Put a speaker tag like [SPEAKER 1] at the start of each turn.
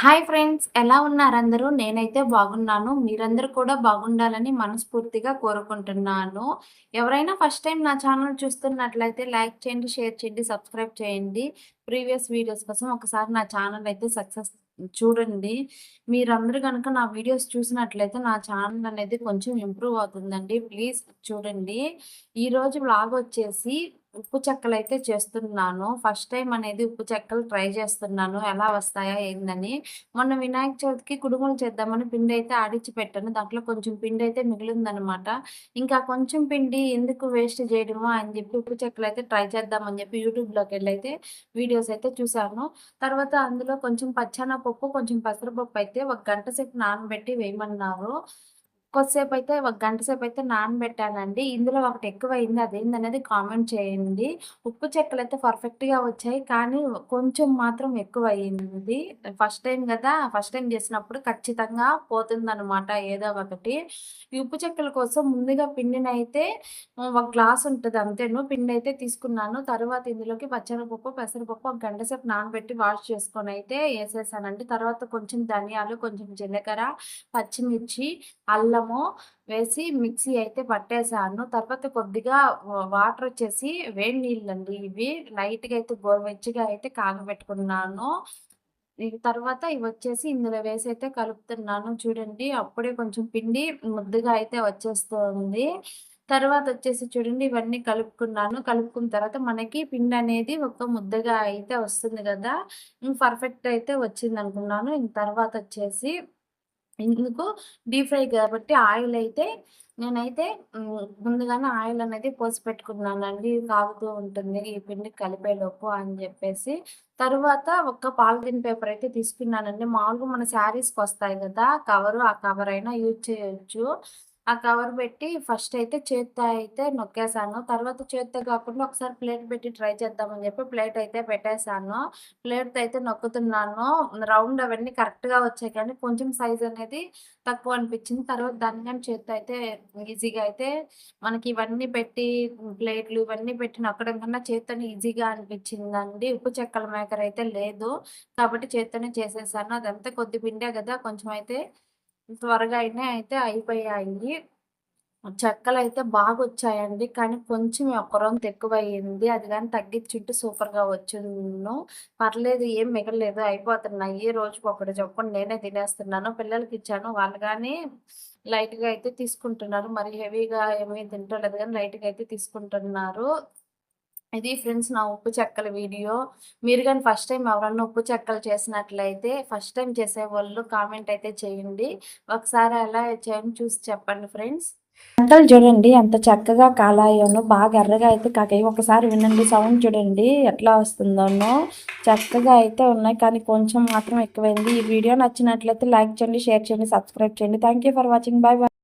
[SPEAKER 1] Hi friends ఎలా ఉన్నారు అందరూ నేనైతే బాగున్నాను. మీరందరూ కూడా బాగుండాలని మనస్ఫూర్తిగా కోరుకుంటున్నాను. ఎవరైనా ఫస్ట్ టైం నా ఛానల్ చూస్తున్నట్లయితే లైక్ చేయండి షేర్ చేయండి సబ్స్క్రైబ్ చేయండి. ప్రీవియస్ వీడియోస్ కోసం ఒకసారి నా ఛానల్ అయితే సక్సెస్ చూడండి. మీరందరూ కనుక నా వీడియోస్ చూసినట్లయితే నా ఛానల్ అనేది కొంచెం ఇంప్రూవ్ అవుతుందండి. ప్లీజ్ చూడండి. ఈరోజు బ్లాగ్ వచ్చేసి ఉప్పు చెక్కలైతే చేస్తున్నాను. ఫస్ట్ టైం అనేది ఉప్పు చెక్కలు ట్రై చేస్తున్నాను. ఎలా వస్తాయా ఏందని. మొన్న వినాయక చవితికి కుడుములు చేద్దామని పిండి అయితే ఆడిచ్చి పెట్టాను. దాంట్లో కొంచెం పిండి అయితే మిగిలిందనమాట. ఇంకా కొంచెం పిండి ఎందుకు వేస్ట్ చేయడము అని చెప్పి ఉప్పు చెక్కలు అయితే ట్రై చేద్దామని చెప్పి వెళ్ళి అయితే వీడియోస్ అయితే చూశాను తర్వాత అందులో కొంచెం పప్పు కొంచెం పెసరపప్పు అయితే ఒక గంట సేపు నానబెట్టి వేయమన్నారు. కొద్దిసేపు అయితే ఒక గంట సేపు అయితే నానబెట్టానండి. ఇందులో ఒకటి ఎక్కువైంది. అదేందనేది కామెంట్ చేయండి. ఉప్పు చెక్కలు అయితే పర్ఫెక్ట్‌గా వచ్చాయి. కానీ కొంచెం మాత్రం ఎక్కువయింది. ఫస్ట్ టైం కదా! ఫస్ట్ టైం చేసినప్పుడు ఖచ్చితంగా పోతుందనమాట ఏదో ఒకటి. ఈ ఉప్పు చెక్కల కోసం ముందుగా పిండినైతే ఒక గ్లాస్ ఉంటుంది అంతేను. పిండి అయితే తీసుకున్నాను. తర్వాత ఇందులోకి పచ్చెనపప్పు, పెసరపప్పు ఒక గంట సేపు నానబెట్టి వాష్ చేసుకొని అయితే వేసేసానండి తర్వాత కొంచెం ధనియాలు, కొంచెం జీలకర్ర, పచ్చిమిర్చి, అల్లం అల్లము వేసి మిక్సీ అయితే పట్టేశాను తర్వాత కొద్దిగా వాటర్ వచ్చేసి వేడి నీళ్ళండి ఇవి. లైట్‌గా అయితే గోరువెచ్చగా అయితే కాగబెట్టుకున్నాను. తర్వాత ఇవి వచ్చేసి ఇందులో వేసి అయితే కలుపుతున్నాను. చూడండి అప్పుడే కొంచెం పిండి ముద్దగా అయితే వచ్చేస్తుంది. తర్వాత వచ్చేసి చూడండి ఇవన్నీ కలుపుకున్నాను. కలుపుకున్న తర్వాత మనకి పిండి అనేది ఒక ముద్దగా అయితే వస్తుంది కదా! పర్ఫెక్ట్ అయితే వచ్చిందనుకున్నాను. ఇంక తర్వాత వచ్చేసి ఎందుకు? డీప్ ఫ్రై కాబట్టి ఆయిల్ అయితే నేనైతే ముందుగానే ఆయిల్ అనేది పోసి పెట్టుకున్నానండి కాగుతూ ఉంటుంది ఈ పిండి కలిపేలోపు అని చెప్పేసి. తర్వాత ఒక పాలిథిన్ పేపర్ అయితే తీసుకున్నానండి. మామూలుగా మన శారీస్కి వస్తాయి కదా కవరు ఆ కవర్ అయినా యూజ్ చేయొచ్చు. ఆ కవర్ పెట్టి ఫస్ట్ అయితే చేత్తో అయితే నొక్కేసాను. తర్వాత చేత్తో కాకుండా ఒకసారి ప్లేట్ పెట్టి ట్రై చేద్దామని చెప్పి ప్లేట్ అయితే పెట్టేసాను. ప్లేట్‌తో అయితే నొక్కుతున్నాను. రౌండ్ అవన్నీ కరెక్ట్‌గా వచ్చాయి కానీ కొంచెం సైజ్ అనేది తక్కువ అనిపించింది. తర్వాత దానికని కానీ చేత్తో అయితే ఈజీగా అయితే మనకి ఇవన్నీ పెట్టి ప్లేట్లు ఇవన్నీ పెట్టి నొక్కడం కన్నా చేత్తోనే ఈజీగా అనిపించిందండి. ఉప్పు చెక్కల మేకర్ అయితే లేదు. కాబట్టి చేత్తోనే చేసేసాను. అదంతా కొద్ది పిండే కదా! కొంచెం అయితే త్వరగా అయినా అయితే అయిపోయాయి. చెక్కలు అయితే బాగా వచ్చాయండి కానీ కొంచెం ఒక ఎక్కువ ఎక్కువయింది. అది కానీ తగ్గించుంటే సూపర్‌గా వచ్చును. పర్లేదు ఏం మిగలలేదు. అయిపోతున్నాయి. రోజుకి ఒకటి చెప్పండి నేనే తినేస్తున్నాను. పిల్లలకి ఇచ్చాను వాళ్ళు కానీ లైట్‌గా అయితే తీసుకుంటున్నారు. మరి హెవీగా ఏమీ తింటలేదు కానీ లైట్‌గా అయితే తీసుకుంటున్నారు. ఇది ఫ్రెండ్స్ నా ఉప్పు చెక్కల వీడియో. మీరు కానీ ఫస్ట్ టైం ఎవరన్నా ఉప్పు చెక్కలు చేసినట్లయితే ఫస్ట్ టైం చేసేవాళ్ళు కామెంట్ అయితే చేయండి. ఒకసారి ఎలా చేయని చూసి చెప్పండి ఫ్రెండ్స్. చెక్కలు చూడండి ఎంత చక్కగా కాలాయోను బాగా ఎర్రగా అయితే కాకాయి. ఒకసారి వినండి సౌండ్ చూడండి ఎట్లా వస్తుందోనో. చక్కగా అయితే ఉన్నాయి కానీ కొంచెం మాత్రం ఎక్కువైంది. ఈ వీడియో నచ్చినట్లయితే లైక్ చేయండి షేర్ చేయండి సబ్స్క్రైబ్ చేయండి. Thank for watching bye bye